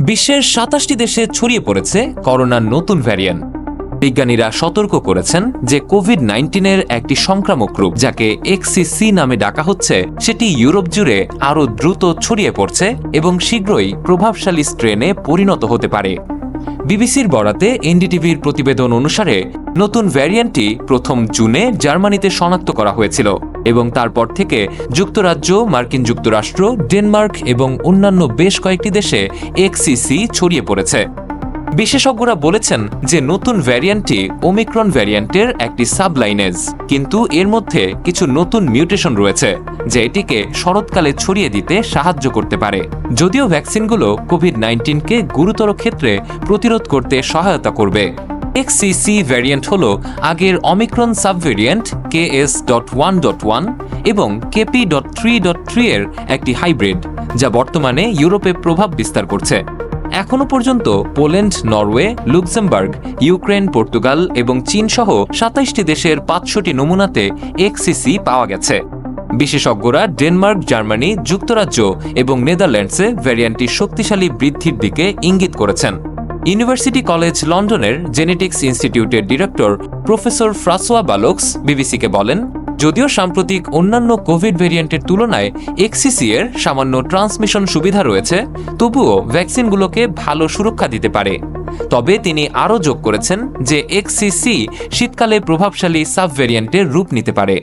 বিশ্বের সাতাশটি দেশে ছড়িয়ে পড়েছে করোনার নতুন ভ্যারিয়েন্ট। বিজ্ঞানীরা সতর্ক করেছেন যে কোভিড নাইন্টিনের একটি সংক্রামক রূপ যাকে এক্সিসি নামে ডাকা হচ্ছে, সেটি ইউরোপ জুড়ে আরও দ্রুত ছড়িয়ে পড়ছে এবং শীঘ্রই প্রভাবশালী স্ট্রেনে পরিণত হতে পারে। বিবিসির বরাতে এনডিটিভির প্রতিবেদন অনুসারে, নতুন ভ্যারিয়েন্টটি প্রথম জুনে জার্মানিতে শনাক্ত করা হয়েছিল। এবং তারপর থেকে যুক্তরাজ্য, মার্কিন যুক্তরাষ্ট্র, ডেনমার্ক এবং অন্যান্য বেশ কয়েকটি দেশে এক্সিসি ছড়িয়ে পড়েছে। বিশেষজ্ঞরা বলেছেন যে নতুন ভ্যারিয়েন্টটি ওমিক্রন ভ্যারিয়েন্টের একটি সাবলাইনেজ, কিন্তু এর মধ্যে কিছু নতুন মিউটেশন রয়েছে, যে এটিকে শরৎকালে ছড়িয়ে দিতে সাহায্য করতে পারে। যদিও ভ্যাকসিনগুলো কোভিড নাইন্টিনকে গুরুতর ক্ষেত্রে প্রতিরোধ করতে সহায়তা করবে। এক্সিসি ভ্যারিয়েন্ট হল আগের Omicron subvariant KS dot one dot one one এবং KP dot three dot three এর একটি হাইব্রিড যা বর্তমানে ইউরোপে প্রভাব বিস্তার করছে। এখনও পর্যন্ত Poland, Norway, Luxembourg, Ukraine, Portugal এবং চীন সহ সাতাইশটি দেশের পাঁচশোটি নমুনাতে এক্সিসি পাওয়া গেছে। বিশেষজ্ঞরা ডেনমার্ক, জার্মানি, যুক্তরাজ্য এবং নেদারল্যান্ডসে ভ্যারিয়েন্টটি শক্তিশালী বৃদ্ধির দিকে ইঙ্গিত করেছেন। ইউনিভার্সিটি কলেজ লন্ডনের জেনেটিক্স ইনস্টিটিউটের ডিরেক্টর প্রফেসর ফ্রাসোয়া বালক্স বিবিসিকে বলেন, যদিও সাম্প্রতিক অন্যান্য কোভিড ভেরিয়েন্টের তুলনায় এক্সিসি এর সামান্য ট্রান্সমিশন সুবিধা রয়েছে, তবুও ভ্যাকসিনগুলোকে ভালো সুরক্ষা দিতে পারে। তবে তিনি আরও যোগ করেছেন যে এক্সিসি শীতকালে প্রভাবশালী সাব ভ্যারিয়েন্টের রূপ নিতে পারে।